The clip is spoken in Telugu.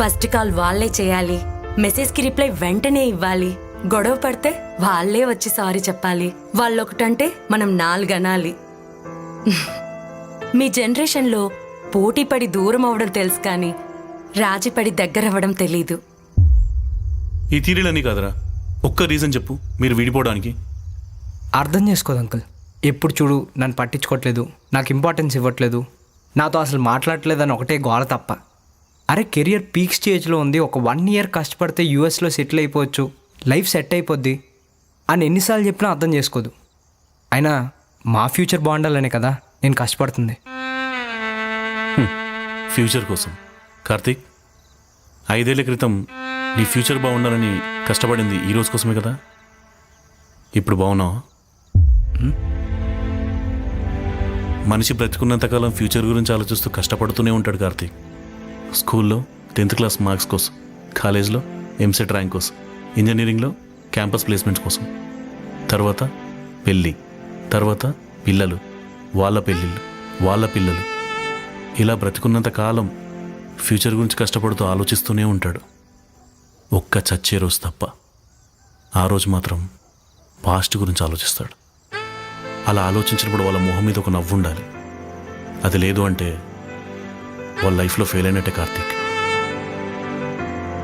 ఫస్ట్ కాల్ వాళ్ళే చేయాలి. మెసేజ్కి రిప్లై వెంటనే ఇవ్వాలి. గొడవ పడితే వాళ్ళే వచ్చి సారీ చెప్పాలి. వాళ్ళొకటంటే మనం నాలుగు అనాలి మీ జనరేషన్లో పోటీ పడి దూరం అవడం తెలుసు కానీ రాజీపడి దగ్గర అవ్వడం తెలీదు. ఈ థీరీలన్నీ కాదురా. ఒక్క రీజన్ చెప్పు మీరు విడిపోవడానికి. అర్థం చేసుకోదు అంకుల్. ఎప్పుడు చూడు నన్ను పట్టించుకోవట్లేదు నాకు ఇంపార్టెన్స్ ఇవ్వట్లేదు. నాతో అసలు మాట్లాడట్లేదని ఒకటే గోల తప్ప. అరే కెరియర్ పీక్ స్టేజ్లో ఉంది. ఒక వన్ ఇయర్ కష్టపడితే యూఎస్లో సెటిల్ అయిపోవచ్చు. లైఫ్ సెట్ అయిపోద్ది. అని ఎన్నిసార్లు చెప్పినా అర్థం చేసుకోదు. అయినా మా ఫ్యూచర్ బాగుండాలనే కదా నేను కష్టపడుతుంది. ఫ్యూచర్ కోసం. కార్తీక్ ఐదేళ్ళ క్రితం నీ ఫ్యూచర్ బాగుండాలని కష్టపడింది ఈ రోజు కోసమే కదా? ఇప్పుడు బాగున్నావా? మనిషి బ్రతుకున్నంతకాలం ఫ్యూచర్ గురించి ఆలోచిస్తూ కష్టపడుతూనే ఉంటాడు కార్తీక్. స్కూల్లో టెన్త్ క్లాస్ మార్క్స్ కోసం కాలేజ్లో ఎంసెట్ ర్యాంక్ కోసం ఇంజనీరింగ్లో క్యాంపస్ ప్లేస్మెంట్స్ కోసం. తర్వాత పెళ్ళి తర్వాత పిల్లలు వాళ్ళ పెళ్ళిళ్ళు వాళ్ళ పిల్లలు. ఇలా బ్రతికున్నంత కాలం ఫ్యూచర్ గురించి కష్టపడుతూ ఆలోచిస్తూనే ఉంటాడు. ఒక్క చచ్చే రోజు తప్ప ఆ రోజు మాత్రం పాస్ట్ గురించి ఆలోచిస్తాడు. అలా ఆలోచించినప్పుడు వాళ్ళ మొహం మీద ఒక నవ్వు ఉండాలి. అది లేదు అంటే వాళ్ళ లైఫ్లో ఫెయిల్ అయినట్టే కార్తీక్.